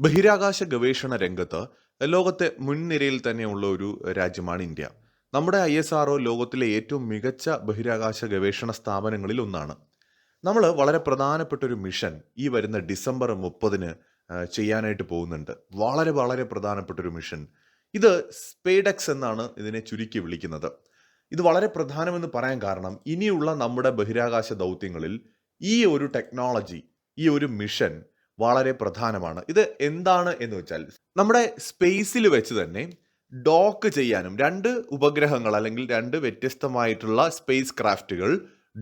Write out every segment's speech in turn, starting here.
ബഹിരാകാശ ഗവേഷണ രംഗത്ത് ലോകത്തെ മുൻനിരയിൽ തന്നെയുള്ള ഒരു രാജ്യമാണ് ഇന്ത്യ. നമ്മുടെ ഐ എസ് ആർ ലോകത്തിലെ ഏറ്റവും മികച്ച ബഹിരാകാശ ഗവേഷണ സ്ഥാപനങ്ങളിൽ ഒന്നാണ്. നമ്മൾ വളരെ പ്രധാനപ്പെട്ട ഒരു മിഷൻ ഈ വരുന്ന ഡിസംബർ മുപ്പതിന് ചെയ്യാനായിട്ട് പോകുന്നുണ്ട്. വളരെ വളരെ പ്രധാനപ്പെട്ട ഒരു മിഷൻ. ഇത് സ്പേഡക്സ് എന്നാണ് ഇതിനെ ചുരുക്കി വിളിക്കുന്നത്. ഇത് വളരെ പ്രധാനമെന്ന് പറയാൻ കാരണം ഇനിയുള്ള നമ്മുടെ ബഹിരാകാശ ദൗത്യങ്ങളിൽ ഈ ഒരു ടെക്നോളജി ഈ ഒരു മിഷൻ വളരെ പ്രധാനമാണ്. ഇത് എന്താണ് എന്ന് വെച്ചാൽ നമ്മുടെ സ്പേസിൽ വെച്ച് തന്നെ ഡോക്ക് ചെയ്യാനും രണ്ട് ഉപഗ്രഹങ്ങൾ അല്ലെങ്കിൽ രണ്ട് വ്യത്യസ്തമായിട്ടുള്ള സ്പേസ് ക്രാഫ്റ്റുകൾ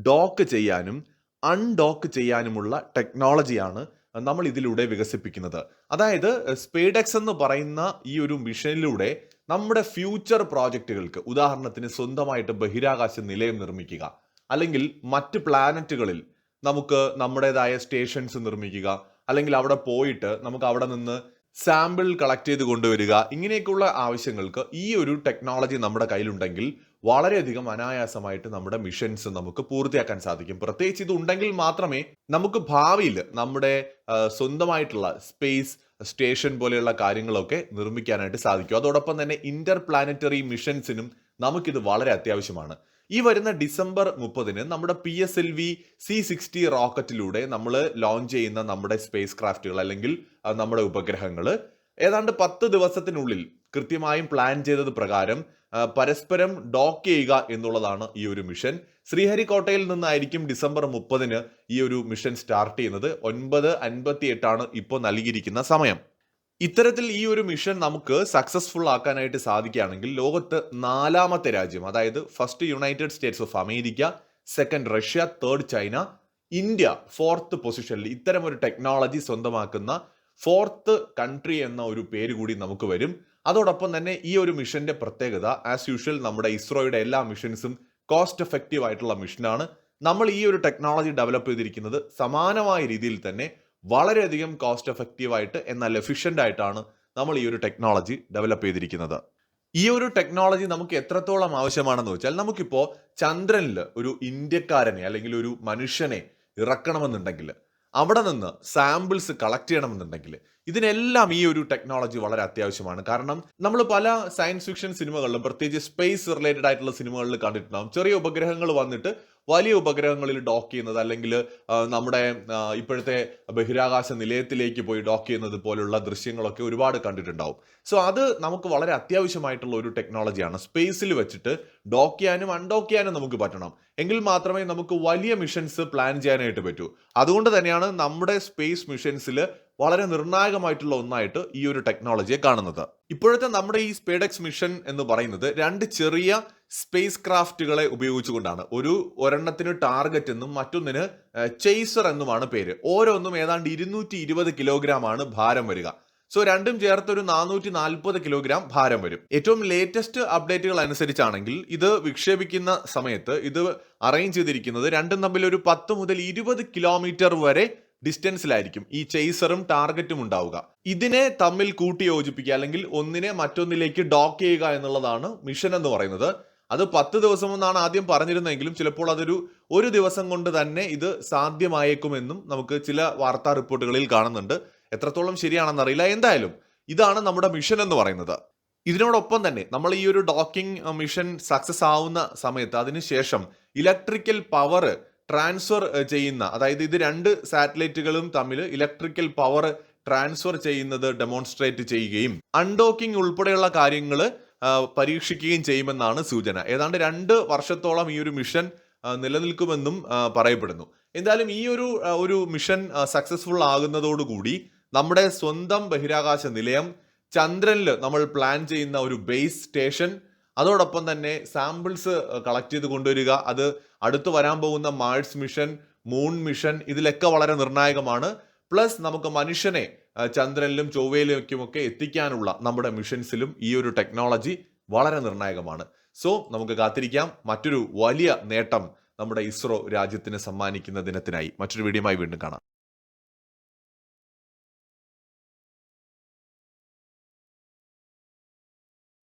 ഡോക്ക് ചെയ്യാനും അൺഡോക്ക് ചെയ്യാനുമുള്ള ടെക്നോളജിയാണ് നമ്മൾ ഇതിലൂടെ വികസിപ്പിക്കുന്നത്. അതായത് സ്പേഡെക്സ് എന്ന് പറയുന്ന ഈ ഒരു മിഷനിലൂടെ നമ്മുടെ ഫ്യൂച്ചർ പ്രോജക്റ്റുകൾക്ക് ഉദാഹരണത്തിന് സ്വന്തമായിട്ട് ബഹിരാകാശ നിലയം നിർമ്മിക്കുക അല്ലെങ്കിൽ മറ്റ് പ്ലാനറ്റുകളിൽ നമുക്ക് നമ്മുടേതായ സ്റ്റേഷൻസ് നിർമ്മിക്കുക അല്ലെങ്കിൽ അവിടെ പോയിട്ട് നമുക്ക് അവിടെ നിന്ന് സാമ്പിൾ കളക്ട് ചെയ്ത് കൊണ്ടുവരിക ഇങ്ങനെയൊക്കെയുള്ള ആവശ്യങ്ങൾക്ക് ഈ ഒരു ടെക്നോളജി നമ്മുടെ കയ്യിലുണ്ടെങ്കിൽ വളരെയധികം അനായാസമായിട്ട് നമ്മുടെ മിഷൻസ് നമുക്ക് പൂർത്തിയാക്കാൻ സാധിക്കും. പ്രത്യേകിച്ച് ഇത് ഉണ്ടെങ്കിൽ മാത്രമേ നമുക്ക് ഭാവിയിൽ നമ്മുടെ സ്വന്തമായിട്ടുള്ള സ്പേസ് സ്റ്റേഷൻ പോലെയുള്ള കാര്യങ്ങളൊക്കെ നിർമ്മിക്കാനായിട്ട് സാധിക്കും. അതോടൊപ്പം തന്നെ ഇന്റർ പ്ലാനറ്ററി മിഷൻസിനും നമുക്കിത് വളരെ അത്യാവശ്യമാണ്. ഈ വരുന്ന ഡിസംബർ മുപ്പതിന് നമ്മുടെ P S L V C sixty റോക്കറ്റിലൂടെ നമ്മൾ ലോഞ്ച് ചെയ്യുന്ന നമ്മുടെ സ്പേസ് ക്രാഫ്റ്റുകൾ അല്ലെങ്കിൽ നമ്മുടെ ഉപഗ്രഹങ്ങൾ ഏതാണ്ട് പത്ത് ദിവസത്തിനുള്ളിൽ കൃത്യമായും പ്ലാൻ ചെയ്തത് പ്രകാരം പരസ്പരം ഡോക്ക് ചെയ്യുക എന്നുള്ളതാണ് ഈ ഒരു മിഷൻ ശ്രീഹരിക്കോട്ടയിൽ നിന്നായിരിക്കും ഡിസംബർ മുപ്പതിന് ഈ ഒരു മിഷൻ സ്റ്റാർട്ട് ചെയ്യുന്നത്. ഒൻപത് അൻപത്തി എട്ടാണ് ഇപ്പോൾ നൽകിയിരിക്കുന്ന സമയം. ഇത്തരത്തിൽ ഈ ഒരു മിഷൻ നമുക്ക് സക്സസ്ഫുൾ ആക്കാനായിട്ട് സാധിക്കുകയാണെങ്കിൽ ലോകത്ത് നാലാമത്തെ രാജ്യം അതായത് first United States of America second Russia third China India fourth പൊസിഷനിൽ ഇത്തരം ഒരു ടെക്നോളജി സ്വന്തമാക്കുന്ന ഫോർത്ത് കൺട്രി എന്ന ഒരു പേര് കൂടി നമുക്ക് വരും. അതോടൊപ്പം തന്നെ ഈ ഒരു മിഷന്റെ പ്രത്യേകത ആസ് യൂഷ്വൽ നമ്മുടെ ഇസ്രോയുടെ എല്ലാ മിഷൻസും കോസ്റ്റ് എഫക്റ്റീവ് ആയിട്ടുള്ള മിഷനാണ് നമ്മൾ ഈ ഒരു ടെക്നോളജി ഡെവലപ്പ് ചെയ്തിരിക്കുന്നത് സമാനമായ രീതിയിൽ തന്നെ വളരെയധികം കോസ്റ്റ് എഫക്റ്റീവ് ആയിട്ട് എന്നാൽ എഫിഷ്യന്റ് ആയിട്ടാണ് നമ്മൾ ഈ ഒരു ടെക്നോളജി ഡെവലപ്പ് ചെയ്തിരിക്കുന്നത്. ഈ ഒരു ടെക്നോളജി നമുക്ക് എത്രത്തോളം ആവശ്യമാണെന്ന് വെച്ചാൽ നമുക്കിപ്പോൾ ചന്ദ്രനിൽ ഒരു ഇന്ത്യക്കാരനെ അല്ലെങ്കിൽ ഒരു മനുഷ്യനെ ഇറക്കണമെന്നുണ്ടെങ്കിൽ അവിടെ നിന്ന് സാമ്പിൾസ് കളക്ട് ചെയ്യണമെന്നുണ്ടെങ്കിൽ ഇതിനെല്ലാം ഈ ഒരു ടെക്നോളജി വളരെ അത്യാവശ്യമാണ്. കാരണം നമ്മൾ പല സയൻസ് ഫിക്ഷൻ സിനിമകളിലും പ്രത്യേകിച്ച് സ്പേസ് റിലേറ്റഡ് ആയിട്ടുള്ള സിനിമകളിൽ കണ്ടിട്ടുണ്ടാകും ചെറിയ ഉപഗ്രഹങ്ങൾ വന്നിട്ട് വലിയ ഉപഗ്രഹങ്ങളിൽ ഡോക്ക് ചെയ്യുന്നത് അല്ലെങ്കിൽ നമ്മുടെ ഇപ്പോഴത്തെ ബഹിരാകാശ നിലയത്തിലേക്ക് പോയി ഡോക്ക് ചെയ്യുന്നത് പോലുള്ള ദൃശ്യങ്ങളൊക്കെ ഒരുപാട് കണ്ടിട്ടുണ്ടാവും. സോ അത് നമുക്ക് വളരെ അത്യാവശ്യമായിട്ടുള്ള ഒരു ടെക്നോളജിയാണ്. സ്പേസിൽ വെച്ചിട്ട് ഡോക്ക് ചെയ്യാനും അൺഡോക്ക് ചെയ്യാനും നമുക്ക് പറ്റണം. എങ്കിൽ മാത്രമേ നമുക്ക് വലിയ മിഷൻസ് പ്ലാൻ ചെയ്യാനായിട്ട് പറ്റൂ. അതുകൊണ്ട് തന്നെയാണ് നമ്മുടെ സ്പേസ് മിഷൻസിൽ വളരെ നിർണായകമായിട്ടുള്ള ഒന്നായിട്ട് ഈ ഒരു ടെക്നോളജിയെ കാണുന്നത്. ഇപ്പോഴത്തെ നമ്മുടെ ഈ സ്പേഡെക്സ് മിഷൻ എന്ന് പറയുന്നത് രണ്ട് ചെറിയ സ്പേസ് ക്രാഫ്റ്റുകളെ ഉപയോഗിച്ചുകൊണ്ടാണ്. ഒരു ഒരെണ്ണത്തിന് ടാർഗറ്റ് എന്നും മറ്റൊന്നിന് ചെയ്സർ എന്നുമാണ് പേര്. ഓരോന്നും ഏതാണ്ട് ഇരുന്നൂറ്റി ഇരുപത് കിലോഗ്രാം ആണ് ഭാരം വരിക. സോ രണ്ടും ചേർത്ത് ഒരു നാനൂറ്റി നാൽപ്പത് കിലോഗ്രാം ഭാരം വരും. ഏറ്റവും ലേറ്റസ്റ്റ് അപ്ഡേറ്റുകൾ അനുസരിച്ചാണെങ്കിൽ ഇത് വിക്ഷേപിക്കുന്ന സമയത്ത് ഇത് അറേഞ്ച് ചെയ്തിരിക്കുന്നത് രണ്ടും തമ്മിൽ ഒരു പത്ത് മുതൽ ഇരുപത് കിലോമീറ്റർ വരെ ഡിസ്റ്റൻസിലായിരിക്കും ഈ ചെയ്സറും ടാർഗറ്റും ഉണ്ടാവുക. ഇതിനെ തമ്മിൽ കൂട്ടി യോജിപ്പിക്കുക അല്ലെങ്കിൽ ഒന്നിനെ മറ്റൊന്നിലേക്ക് ഡോക്ക് ചെയ്യുക എന്നുള്ളതാണ് മിഷൻ എന്ന് പറയുന്നത്. അത് പത്ത് ദിവസം എന്നാണ് ആദ്യം പറഞ്ഞിരുന്നെങ്കിലും ചിലപ്പോൾ അതൊരു ഒരു ദിവസം കൊണ്ട് തന്നെ ഇത് സാധ്യമായേക്കുമെന്നും നമുക്ക് ചില വാർത്താ റിപ്പോർട്ടുകളിൽ കാണുന്നുണ്ട്. എത്രത്തോളം ശരിയാണെന്നറിയില്ല. എന്തായാലും ഇതാണ് നമ്മുടെ മിഷൻ എന്ന് പറയുന്നത്. ഇതിനോടൊപ്പം തന്നെ നമ്മൾ ഈ ഒരു ഡോക്കിംഗ് മിഷൻ സക്സസ് ആവുന്ന സമയത്ത് അതിനുശേഷം ഇലക്ട്രിക്കൽ പവർ ട്രാൻസ്ഫർ ചെയ്യുന്ന അതായത് ഇത് രണ്ട് സാറ്റലൈറ്റുകളും തമ്മിൽ ഇലക്ട്രിക്കൽ പവർ ട്രാൻസ്ഫർ ചെയ്യുന്നത് ഡെമോൺസ്ട്രേറ്റ് ചെയ്യുകയും അൺഡോക്കിംഗ് ഉൾപ്പെടെയുള്ള കാര്യങ്ങൾ പരീക്ഷിക്കുകയും ചെയ്യുമെന്നാണ് സൂചന. ഏതാണ്ട് രണ്ട് വർഷത്തോളം ഈ ഒരു മിഷൻ നിലനിൽക്കുമെന്നും പറയപ്പെടുന്നു. എന്തായാലും ഈ ഒരു ഒരു മിഷൻ സക്സസ്ഫുൾ ആകുന്നതോടുകൂടി നമ്മുടെ സ്വന്തം ബഹിരാകാശ നിലയം ചന്ദ്രനിൽ നമ്മൾ പ്ലാൻ ചെയ്യുന്ന ഒരു ബേസ് സ്റ്റേഷൻ അതോടൊപ്പം തന്നെ സാമ്പിൾസ് കളക്ട് ചെയ്ത് കൊണ്ടുവരിക അത് അടുത്ത് വരാൻ പോകുന്ന മാഴ്സ് മിഷൻ മൂൺ മിഷൻ ഇതിലൊക്കെ വളരെ നിർണായകമാണ്. പ്ലസ് നമുക്ക് മനുഷ്യനെ ചന്ദ്രനിലും ചൊവ്വയിലേക്കുമൊക്കെ എത്തിക്കാനുള്ള നമ്മുടെ മിഷൻസിലും ഈ ഒരു ടെക്നോളജി വളരെ നിർണായകമാണ്. സോ നമുക്ക് കാത്തിരിക്കാം. മറ്റൊരു വലിയ നേട്ടം നമ്മുടെ ഇസ്രോ രാജ്യത്തിന് സമ്മാനിക്കുന്ന ദിനത്തിനായി. മറ്റൊരു വീഡിയോയുമായി വീണ്ടും കാണാം.